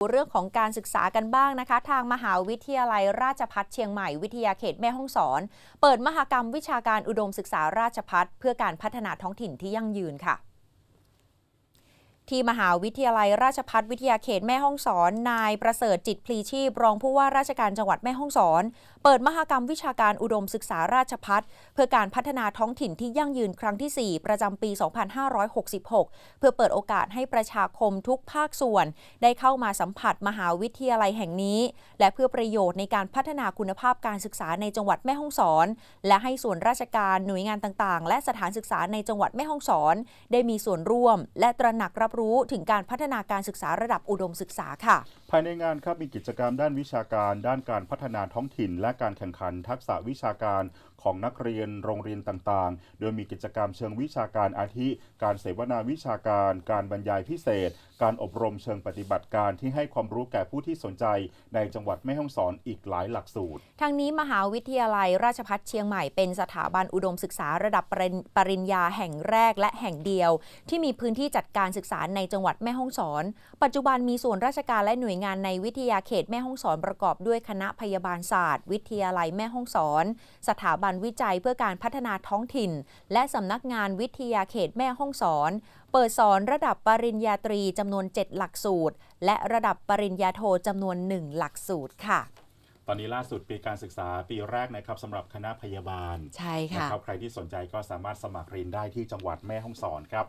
เรื่องของการศึกษากันบ้างนะคะ ทางมหาวิทยาลัยราชพัฒเชียงใหม่วิทยาเขตแม่ฮ่องสอน เปิดมหกรรมวิชาการอุดมศึกษาราชพัฒเพื่อการพัฒนาท้องถิ่นที่ยั่งยืนค่ะ ที่มหาวิทยาลัยราชพัฒวิทยาเขตแม่ฮ่องสอน นายประเสริฐจิตพลีชีพ รองผู้ว่าราชการจังหวัดแม่ฮ่องสอน เปิดมหกรรมวิชาการอุดมศึกษาราชพัฒเพื่อการพัฒนาท้องถิ่นที่ยั่งยืนครั้งที่ 4 ประจำปี 2566 เพื่อเปิดโอกาสให้ประชาคมทุกภาคส่วน ได้เข้ามาสัมผัสมหาวิทยาลัยแห่งนี้ และเพื่อประโยชน์ในการพัฒนาคุณภาพการศึกษาในจังหวัดแม่ฮ่องสอน และให้ส่วนราชการหน่วยงานต่างๆ และสถานศึกษาในจังหวัดแม่ฮ่องสอน ได้มีส่วนร่วม และตระหนักรับรู้ถึงการพัฒนาการศึกษาระดับอุดมศึกษาค่ะ ภายในงานครับมีกิจกรรมด้านวิชาการ ด้านการพัฒนาท้องถิ่น และการแข่งขันทักษะวิชาการของนักเรียนโรงเรียนต่างๆ โดยมีกิจกรรมเชิงวิชาการอาทิ การเสวนาวิชาการ การบรรยายพิเศษ การอบรมเชิงปฏิบัติการที่ให้ความรู้แก่ผู้ที่สนใจ ในจังหวัดแม่ฮ่องสอนอีกหลายหลักสูตรทางนี้มหาวิทยาลัยราชภัฏเชียงใหม่เป็นสถาบันอุดมศึกษาระดับปริญปริญญาแห่งแรกและแห่งเดียว ที่มีพื้นที่จัดการศึกษาในจังหวัดแม่ฮ่องสอน ปัจจุบันมีส่วนราชการและหน่วยงานในวิทยาเขตแม่ฮ่องสอนประกอบด้วยคณะพยาบาลศาสตร์ วิทยาลัยแม่ฮ่องสอน สถาบันวิจัยเพื่อการพัฒนาท้องถิ่น และสำนักงานวิทยาเขตแม่ฮ่องสอน เปิดสอนระดับปริญญาตรีจำนวน 7 หลักสูตร และระดับปริญญาโทจำนวน 1 หลักสูตรค่ะตอนนี้ล่าสุดปีการศึกษาปีแรกนะครับสำหรับคณะพยาบาลใช่นะค่ะครับใครที่สนใจก็สามารถสมัครเรียนได้ที่จังหวัดแม่ฮ่องสอนครับ